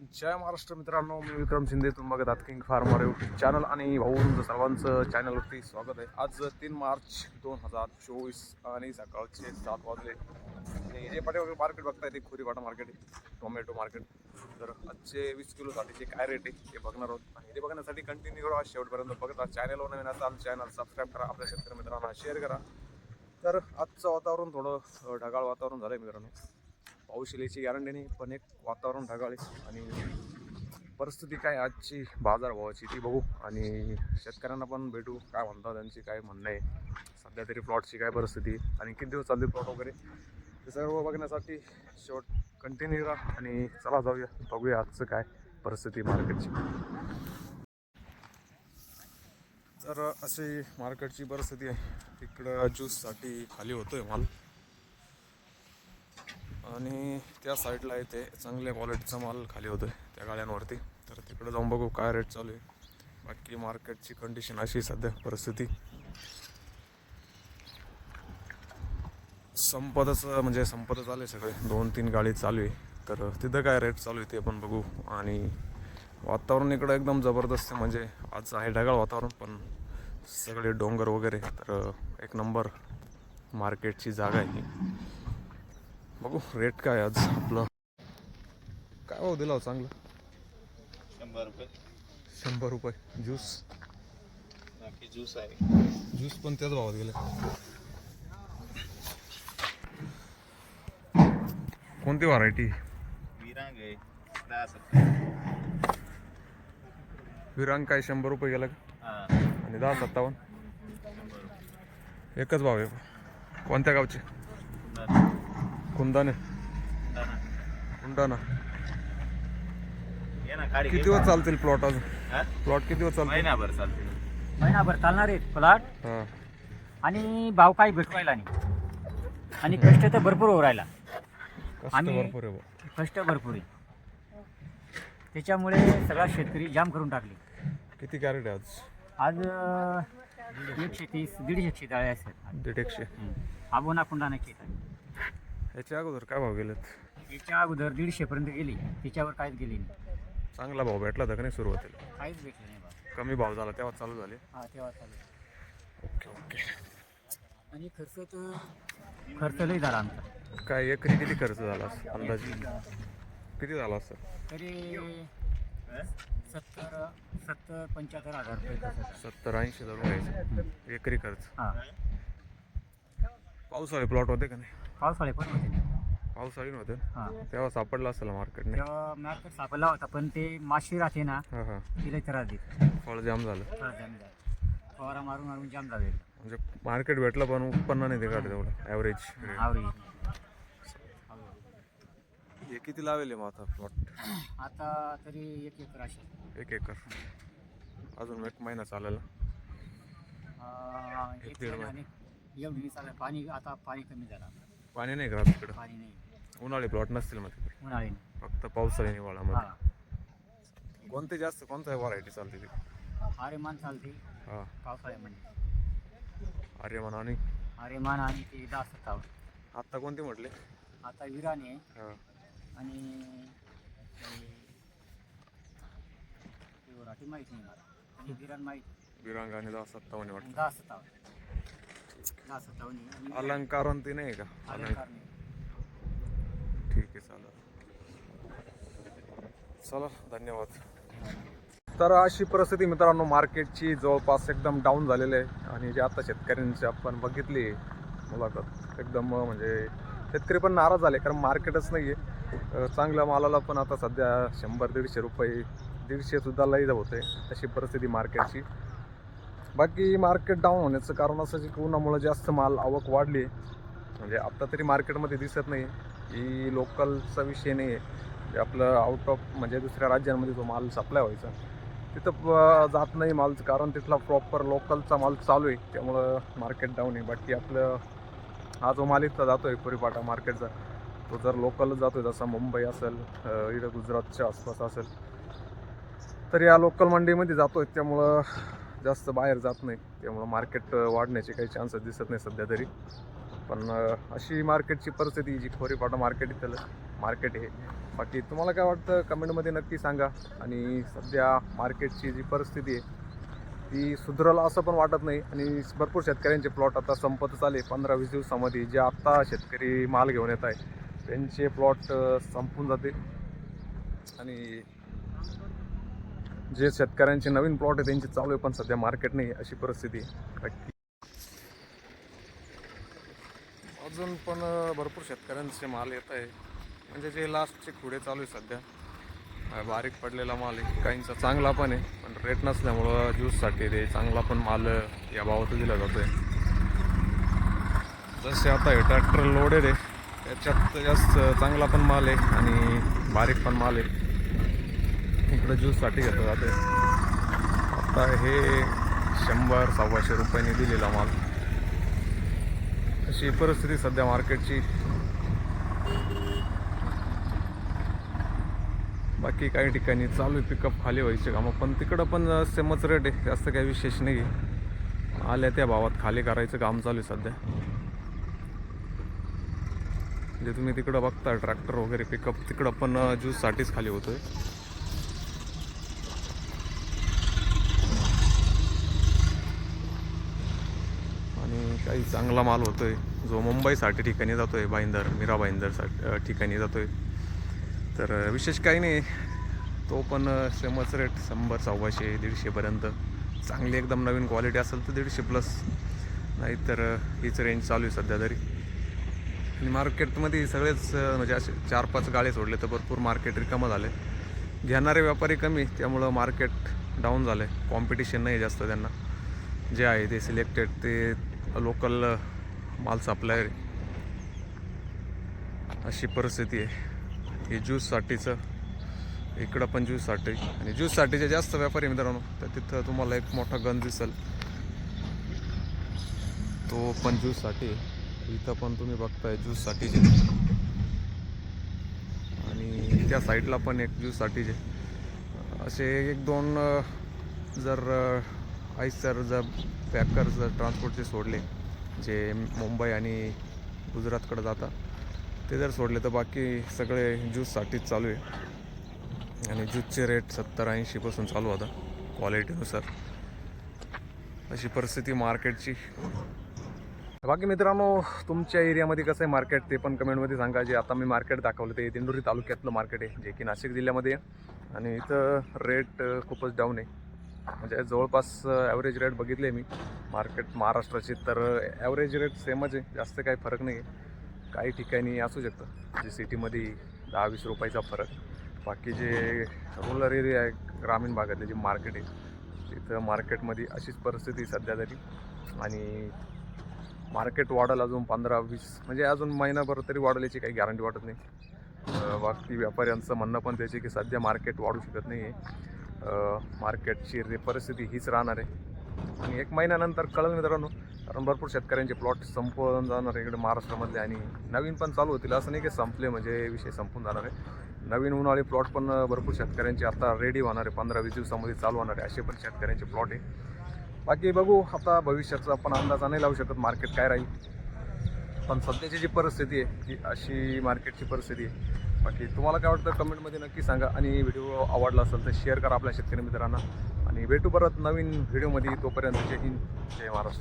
जय महाराष्ट्र मित्रांनो मी विक्रम शिंदे तुम्ही बघत आहात किंग फार्मर यूट्यूब चॅनल आणि भाऊ सर्वांचं चॅनलवरती स्वागत आहे. आज तीन मार्च दोन हजार चोवीस आणि सकाळचे सात वाजले. आणि जे पाठीमागे मार्केट बघताय ते खोरीपाटा मार्केट आहे टोमॅटो मार्केट तर आजचे वीस किलोसाठीचे काय रेट आहे ते बघणार आहोत. आणि ते बघण्यासाठी कंटिन्यू करा. शेवटपर्यंत बघत आहात चॅनलवर नवीन असाल चॅनल सबस्क्राईब करा. आपल्या शेतकरी मित्रांना शेअर करा. तर आजचं वातावरण थोडं ढगाळ वातावरण झालं आहे मित्रांनो. पाऊस येण्याची गॅरंटी नाही पण एक वातावरण ढगाळे आहे आणि परिस्थिती काय आजची बाजारभावाची ती बघू. आणि शेतकऱ्यांना पण भेटू. काय म्हणतात त्यांची काय म्हणणं आहे? सध्या तरी प्लॉटची काय परिस्थिती? आणि किती दिवस चालली प्लॉट वगैरे? ते सर्व बघण्यासाठी शेवट कंटिन्यू राहा आणि चला जाऊया. बघूया आजचं काय परिस्थिती मार्केटची तर अशी मार्केटची परिस्थिती आहे. इकडं ज्यूससाठी खाली होतो आहे माल. आणि त्या साईडला इथे चांगल्या क्वालिटीचा माल खाली होतोय त्या गाड्यांवरती. तर तिकडे जाऊन बघू काय रेट चालू आहे. बाकी मार्केटची कंडिशन अशी आहे सध्या परिस्थिती. संपतच म्हणजे संपतच आले सगळे. दोन तीन गाडी चालू आहे. तर तिथं काय रेट चालू आहे ते पण बघू. आणि वातावरण इकडं एकदम जबरदस्त आहे. म्हणजे आज आहे ढगाळ वातावरण पण सगळे डोंगर वगैरे. तर एक नंबर मार्केटची जागा आहे ही. बघू रेट काय आज आपलं. काय भाव दिला हो चांगलं? शंभर रुपये. शंभर रुपये ज्यूस बाकी ज्यूस आहे. ज्यूस पण त्याच भावात गेले. कोणती व्हरायटी विरांग आहे. दहा सत्तर. विरांग काय शंभर रुपये गेला का? हा. आणि दहा सत्तावन्न? एकच भाव आहे. कोणत्या गावचे? कुंदाने. कुंडाना ये ना खाली किती दिवस चालतील प्लॉट अजून? हा? प्लॉट किती दिवस चालतील? महिनाभर चालते महिनाभर चालणार आहेत प्लॉट हां. आणि भाव काही भेटवायला नाही आणि कष्ट तर भरपूर होऊ राहिला. कष्ट आम्ही- भरपूर आहे बुवा. कष्ट भरपूर आहे. त्याच्यामुळे सगळा शेतकरी जाम करून टाकले. किती कॅरेट आहे आज? आज अं, एकशे तीस दीडशे जाळे असतात दीड एकशे आबोना कुंडा नाही केला. याच्या अगोदर काय भाव गेलेत? याच्या अगोदर दीडशेपर्यंत गेली. त्याच्यावर काहीच गेली नाही. चांगला भाव भेटला होता का नाही सुरुवातीला? काहीच भेटलं नाही बा. कमी भाव झाला तेव्हा चालू झाले. हा तेव्हा चालू ओके ओके. आणि खर्च तर खर्च लई झाला आमचा. काय एकरी किती खर्च झाला असेल अंदाजे? किती झाला असेल तरी सत्तर सत्तर पंच्याहत्तर हजार रुपये खर्च झाला. सत्तर ऐंशी धरून घ्यायचं एकरी खर्च. हा. पावसाळे प्लॉट होते का नाही? पावसाळे पण होते. पावसाळी नव्हते हा. तेव्हा सापडला असेल मार्केटने तेव्हा मार्केट सापडला होता पण ते माशी राहते ना हां हां. तिला त्रास देत फळ जाम झालं. त्रास जाम झाला. फवारा मारून मारून जाम झाले. म्हणजे मार्केट भेटलं पण उत्पन्न नाही ते काढ तेवढं ॲव्हरेज आवरी हे किती लावेल मग आता प्लॉट आता तरी एक एकर असेल एक एकर. अजून एक महिना चालेल एक एक दीड महिना. आणि एवढी नाही चालेल पाणी आता पाणी कमी झालं पाणी नाही का तिकडं? पाणी नाही. उन्हाळी प्लॉट नसतील मग तिकडे. उन्हाळी फक्त पावसाळी निवाळामध्ये हा. कोणते जास्त कोणत्या व्हरायटी चालते तिकडे आरेमान चालते. हां. पावसाळ्यामध्ये. आर्यमान आणि? आरेमान आणि ते दहा सत्तावन्न. आत्ता कोणते म्हटले? आता विराने हां. आणि वराठी माहीत नाही मला. आणि विरान माहीत. विरांग आणि दहा सत्तावन्न वाटतं. दहा सत्तावन्न. दहा सत्तावन्न आणि अलंकार आणि ते नाही का? अलंकार नाही. ठीक आहे चालेल. चला धन्यवाद. तर अशी परिस्थिती मित्रांनो मार्केटची जवळपास एकदम डाऊन झालेली आहे. आणि जे आता शेतकऱ्यांची आपण बघितली मुलाखत एकदम म्हणजे शेतकरी पण नाराज झाले कारण मार्केटच नाही आहे चांगल्या मालाला पण आता सध्या शंभर दीडशे रुपये दीडशे सुद्धा लई होते. अशी परिस्थिती मार्केटची. बाकी मार्केट डाऊन होण्याचं कारण असं की उन्हामुळे जास्त माल आवक वाढली आहे. म्हणजे आत्ता तरी मार्केटमध्ये दिसत नाही. ही लोकलचा विषय नाही आहे. म्हणजे आपलं आउट ऑफ म्हणजे दुसऱ्या राज्यांमध्ये जो माल सप्लाय व्हायचा तिथं जात नाही माल कारण तिथला प्रॉपर लोकलचा माल चालू आहे. त्यामुळं मार्केट डाऊन आहे. बाकी आपलं हा जो माल इथला जातो आहे परिपाटा मार्केटचा तो जर लोकलच जातो आहे जसा मुंबई असेल इकडं गुजरातच्या आसपास असेल तर या लोकल मंडीमध्ये जातो आहे त्यामुळं जास्त बाहेर जात नाही. त्यामुळं मार्केट वाढण्याचे काही चान्सेस दिसत नाही सध्या तरी. पण अशी मार्केटची परिस्थिती जी खोरीपाटा मार्केट त्याला मार्केट आहे बाकी तुम्हाला काय वाटतं? कमेंटमध्ये नक्की सांगा. आणि सध्या मार्केटची जी परिस्थिती आहे ती सुधरल असं पण वाटत नाही. आणि भरपूर शेतकऱ्यांचे प्लॉट आता संपतच आले पंधरा वीस दिवसामध्ये जे आत्ता शेतकरी माल घेऊन येत आहे त्यांचे प्लॉट संपून जाते. आणि जे शेतकऱ्यांचे नवीन प्लॉट आहे त्यांचे चालू आहे पण सध्या मार्केट नाही अशी परिस्थिती आहे. अजून पण भरपूर शेतकऱ्यांचे माल येत आहे. म्हणजे जे लास्टचे खुडे चालू आहे सध्या. बारीक पडलेला माल आहे. काहींचा चांगला पण आहे पण रेट नसल्यामुळं ज्यूससाठी ते चांगला पण माल या भावात दिला जातो आहे जसे आता हे ट्रॅक्टर लोडेड आहे त्याच्यात जास्त चांगला पण माल आहे आणि बारीक पण माल आहे. इकडं ज्यूससाठी घेतलं जाते आता हे शंभर सव्वाशे रुपयांनी दिलेला माल. अशी परिस्थिती सध्या मार्केटची. बाकी काही ठिकाणी चालू आहे पिकअप खाली व्हायचे कामं पण तिकडं पण सेमच रेट आहे जास्त काही विशेष नाही आहे आल्या त्या भावात खाली करायचं काम चालू आहे सध्या. जे तुम्ही तिकडं बघता ट्रॅक्टर वगैरे पिकअप तिकडं पण ज्यूससाठीच खाली होतोय आणि काही चांगला माल होतोय. जो मुंबईसाठी ठिकाणी जातोय बाईंदर मीरा भाईंदर ठिकाणी जातोय. तर विशेष काही नाही. तो पण सेमच रेट शंभर सव्वाशे दीडशेपर्यंत चांगली एकदम नवीन क्वालिटी असेल तर दीडशे प्लस नाहीतर हीच रेंज चालू आहे सध्या तरी. आणि मार्केटमध्ये सगळेच म्हणजे असे चार पाच गाळे सोडले तर भरपूर मार्केट रिकामं झाले. घेणारे व्यापारी कमी त्यामुळं मार्केट डाऊन झालं आहे कॉम्पिटिशन नाही जास्त त्यांना. जे आहे ते सिलेक्टेड ते लोकल माल सप्लायर अशी परिस्थिती आहे. हे ज्यूससाठीचं इकडं पण ज्यूससाठी आणि ज्यूससाठीचे जास्त व्यापारी मित्रांनो. तर तिथं तुम्हाला एक मोठा गन दिसेल. तो पण ज्यूससाठी आहे. इथं पण तुम्ही बघताय ज्यूससाठीचे आणि त्या साईडला पण एक ज्यूससाठीचे असे एक दोन जर आईसर जर पॅकर जर ट्रान्सपोर्टचे सोडले जे मुंबई आणि गुजरातकडे जातात ते जर सोडले तर बाकी सगळे ज्यूससाठीच चालू आहे. आणि ज्यूसचे रेट सत्तर ऐंशीपासून चालू होता क्वालिटीनुसार. अशी परिस्थिती मार्केटची. बाकी मित्रांनो तुमच्या एरियामध्ये कसं आहे मार्केट ते पण कमेंटमध्ये सांगा. जे आता मी मार्केट दाखवलं ते दिंडोरी तालुक्यातलं मार्केट आहे जे की नाशिक जिल्ह्यामध्ये आहे. आणि इथं रेट खूपच डाऊन आहे. म्हणजे जवळपास ॲव्हरेज रेट बघितले मी. मार्केट महाराष्ट्राची तर ॲव्हरेज रेट सेमच आहे. जास्त काही फरक नाही आहे काही ठिकाणी असू शकतं. जे सिटीमध्ये दहा वीस रुपयाचा फरक. बाकी जे रुरल एरिया आहे ग्रामीण भागातले जे मार्केट आहे तिथं मार्केटमध्ये अशीच परिस्थिती सध्या तरी. आणि मार्केट वाढेल अजून पंधरा वीस म्हणजे अजून महिनाभर तरी वाढेल याची काही गॅरंटी वाटत नाही. बाकी व्यापाऱ्यांचं म्हणणं पण त्याचे की सध्या मार्केट वाढू शकत नाही आहे मार्केटची रे परिस्थिती हीच राहणार आहे. आणि एक महिन्यानंतर कळलं मित्रांनो कारण भरपूर शेतकऱ्यांचे प्लॉट संपून जाणार आहे इकडे महाराष्ट्रामधले आणि नवीन पण चालू होतील. असं नाही की संपले म्हणजे विषय संपून जाणार आहे. नवीन उन्हाळी प्लॉट पण भरपूर शेतकऱ्यांचे आता रेडी होणार आहे. पंधरा वीस दिवसामध्ये चालू होणार आहे. असे पण शेतकऱ्यांचे प्लॉट आहे. बाकी बघू आता भविष्याचा आपण अंदाज नाही लावू शकत मार्केट काय राहील. पण सध्याची जी परिस्थिती आहे ती अशी मार्केटची परिस्थिती आहे. बाकी तुम्हाला काय वाटतं कमेंटमध्ये नक्की सांगा आणि व्हिडिओ आवडला असेल तर शेअर करा आपल्या शेतकरी मित्रांना. आणि भेटू परत नवीन व्हिडिओमध्ये तोपर्यंत जय हिंद जय महाराष्ट्र.